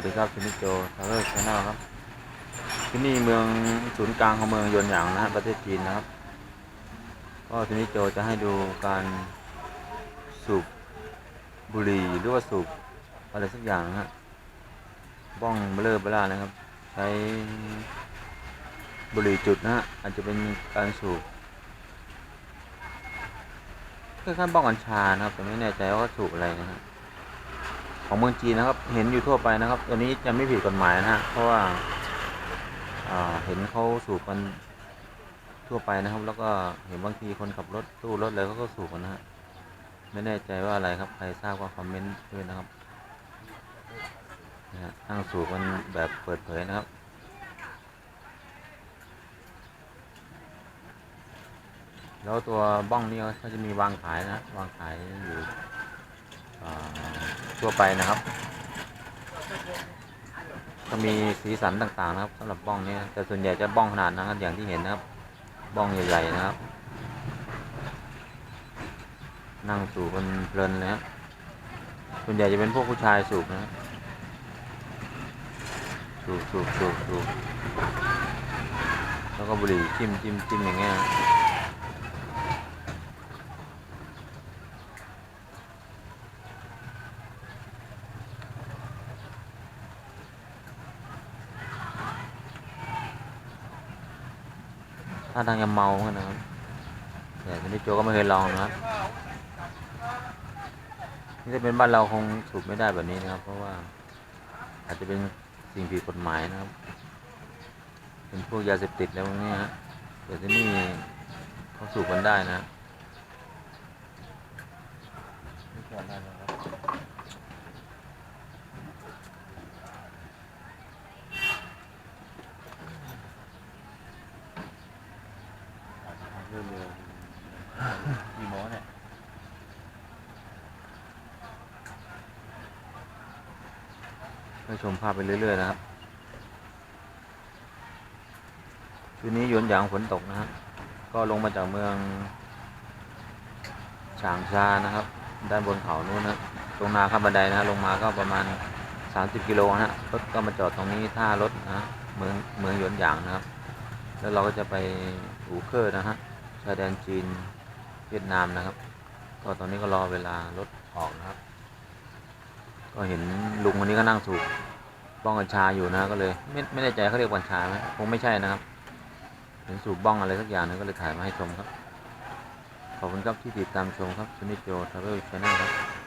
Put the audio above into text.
วัสดีครับชินิโจทาวเวอร์ชาแนลครับ ที่นี่เมืองศูนย์กลางของเมืองยวนหยางนะฮะประเทศจีนนะครับ ก็ชินิโจจะให้ดูการสูบบุหรี่หรือว่าสูบอะไรสักอย่างนะฮะบ้องเบลอเบล่านะครับ ใช้บุหรี่จุดนะฮะอาจจะเป็นการสูบคล้ายๆบ้องกัญชานะครับแต่ไม่แน่ใจว่าสูบอะไรนะฮะ ของเมืองจีนนะครับ เห็นอยู่ทั่วไปนะครับ ตัวนี้จะไม่ผิดกฎหมายนะฮะเพราะว่าเห็นเขาสูบกันทั่วไปนะครับ แล้วก็เห็นบางทีคนขับรถตู้รถอะไรเขาก็สูบกันนะฮะไม่แน่ใจว่าอะไรครับใครทราบก็คอมเมนต์ด้วยนะครับนะฮะนั่งสูบกันแบบเปิดเผยนะครับแล้วตัวบ้องนี่เขาจะมีวางขายนะ วางขายอยู่ ทั่วไปนะครับ ก็มีสีสันต่างๆนะครับสำหรับบ้องนี้แต่ส่วนใหญ่จะบ้องขนาดนะครับอย่างที่เห็นนะครับ บ้องใหญ่ๆนะครับ นั่งสูบกันเพลินเลยครับส่วนใหญ่จะเป็นพวกผู้ชายสูบนะสูบสูบสูบสูบแล้วก็บุหรี่จิ้มจิ้มจิ้มอย่างเงี้ย ถ้าทางจะเมาเหมือนกันนะครับแต่ที่โจก็ไม่เคยลองนะครับนี่จะเป็นบ้านเราคงสูบไม่ได้แบบนี้นะครับ เพราะว่า อาจจะเป็นสิ่งผิดกฎหมายนะครับ เป็นพวกยาเสพติดแล้วพวกนี้ฮะแต่ที่นี่เขาสูบกันได้นะนี่ก่อนได้แล้วครับ เรื่อยๆมีหมอเนี่ยให้ชมภาพไปเรื่อยๆนะครับคืนนี้ยวนหยางฝนตกนะครับ ก็ลงมาจากเมืองฉางชานะครับ ด้านบนเขานู้นนะตรงนาข้ามบันไดนะลงมาก็ประมาณ 30 กิโลนะฮะรถก็มาจอดตรงนี้ท่ารถนะเมืองเมืองยวนหยางนะครับ แล้วเราก็จะไปอู่เคอร์นะฮะ ชายแดนจีนเวียดนามนะครับ ก็ตอนนี้ก็รอเวลารถออกนะครับ ก็เห็นลุงคนนี้ก็นั่งสูบบ้องกัญชาอยู่นะก็เลย ไม่ไม่แน่ใจเขาเรียกกัญชาไหมคงไม่ใช่นะครับ เห็นสูบบ้องอะไรสักอย่างนึงก็เลยถ่ายมาให้ชมครับ ขอบคุณครับที่ติดตามชมครับชนิดโจทราเวลชาแนลครับ